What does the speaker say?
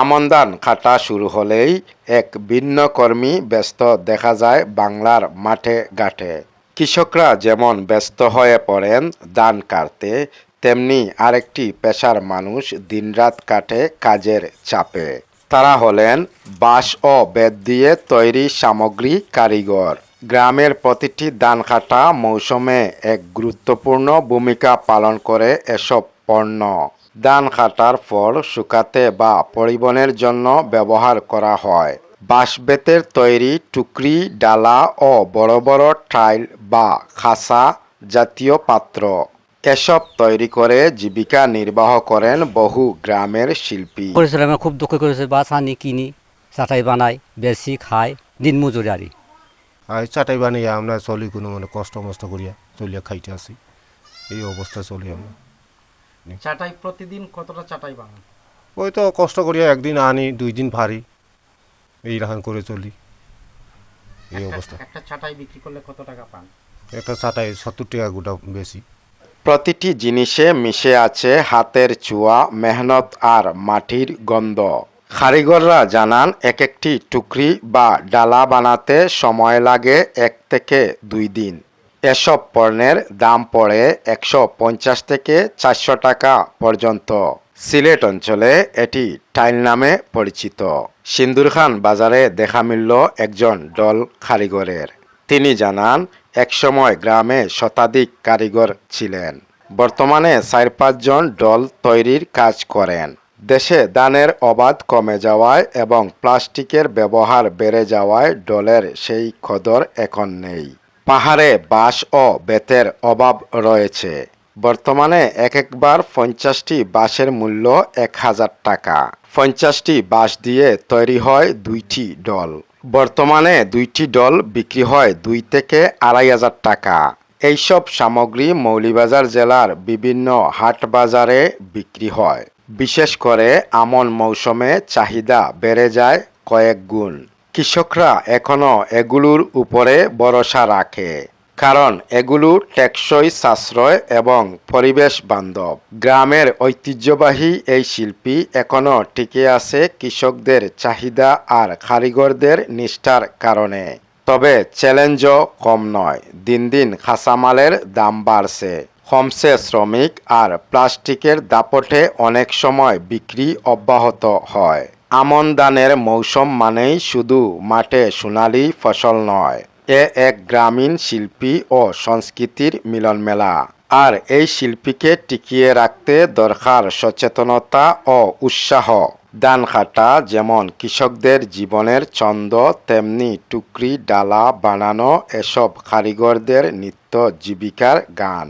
আমন ধান কাটা শুরু হলেই এক ভিন্ন কর্মী ব্যস্ত দেখা যায় বাংলার মাঠে ঘাটে। কৃষকরা যেমন ব্যস্ত হয়ে পড়েন ধান কাটতে, তেমনি আরেকটি পেশার মানুষ দিনরাত কাটে কাজের চাপে। তারা হলেন বাঁশ ও বেত দিয়ে তৈরি সামগ্রী কারিগর। গ্রামের প্রতিটি ধান কাটা মৌসুমে এক গুরুত্বপূর্ণ ভূমিকা পালন করে এসব পণ্য। ধান কাটার পর শুকাতে বা পরিবহনের জন্য ব্যবহার করা হয়। বাঁশ বেতের তৈরি টুকরি ডালা ও বড় বড় টাইল বা খাসা জাতীয় পাত্র। এসব তৈরি করে জীবিকা নির্বাহ করেন বহু গ্রামের শিল্পী। করেছিলাম খুব দুঃখ করেছে। বাস আনি কিনি চাটাই বানাই বেশি খাই দিন মজুরি আরি। আর চাটাই বানিয়ে আমরা চলি কোনো মানে কষ্ট মষ্ট করিয়া চলিয়া খাইতে আসি। এই অবস্থা চলি আমরা। চাটাই প্রতিদিন কতটা চাটাই বানান? ওই তো কষ্ট করিয়া একদিন আনি দুই দিন ভারি। করে চলি। এই অবস্থা। একটা চাটাই বিক্রি করলে কত টাকা পান? একটা চাটাই সত্তর টাকা গোটা বেশি। প্রতিটি জিনিসে মিশে আছে হাতের চুয়া মেহনত আর মাটির গন্ধ। কারিগররা জানান এক একটি টুকরি বা ডালা বানাতে সময় লাগে এক থেকে দুই দিন। এসব পণ্যের দাম পড়ে একশো পঞ্চাশ থেকে চারশো টাকা পর্যন্ত। সিলেট অঞ্চলে এটি টাইল নামে পরিচিত। সিন্দুর খান বাজারে দেখা মিলল একজন ডল কারিগরের। তিনি জানান, একসময় গ্রামে শতাধিক কারিগর ছিলেন। বর্তমানে চার পাঁচজন ডল তৈরির কাজ করেন। দেশে দানের অবাধ কমে যাওয়ায় এবং প্লাস্টিকের ব্যবহার বেড়ে যাওয়ায় ডলের সেই খদর এখন নেই। পাহাড়ে বাঁশ ও বেতের অভাব রয়েছে। বর্তমানে এক একবার পঞ্চাশটি বাঁশের মূল্য এক হাজার টাকা। পঞ্চাশটি বাঁশ দিয়ে তৈরি হয় দুইটি ডল। বর্তমানে দুইটি ডল বিক্রি হয় দুই থেকে আড়াই হাজার টাকা। এইসব সামগ্রী মৌলিবাজার জেলার বিভিন্ন হাট বাজারে বিক্রি হয়। বিশেষ করে আমন মৌসুমে চাহিদা বেড়ে যায় কয়েক গুণ। কৃষকরা এখনও এগুলোর উপরে ভরসা রাখে, কারণ এগুলো টেকসই সাশ্রয় এবং পরিবেশ বান্ধব। গ্রামের ঐতিহ্যবাহী এই শিল্পী এখনও টিকে আছে কৃষকদের চাহিদা আর কারিগরদের নিষ্ঠার কারণে। তবে চ্যালেঞ্জও কম নয়, দিন দিন কাঁচামালের দাম বাড়ছে। কমছে শ্রমিক আর প্লাস্টিকের দাপটে অনেক সময় বিক্রি অব্যাহত হয়। আমন ধানের মৌসুম মানেই শুধু মাঠে সোনালি ফসল নয়, এ এক গ্রামীণ শিল্পী ও সংস্কৃতির মিলন মেলা আর এই শিল্পীকে টিকিয়ে রাখতে দরকার সচেতনতা ও উৎসাহ। ধান কাটা যেমন কৃষকদের জীবনের ছন্দ, তেমনি টুকরি, ডালা বানানো, এসব কারিগরদের নিত্য জীবিকার গান।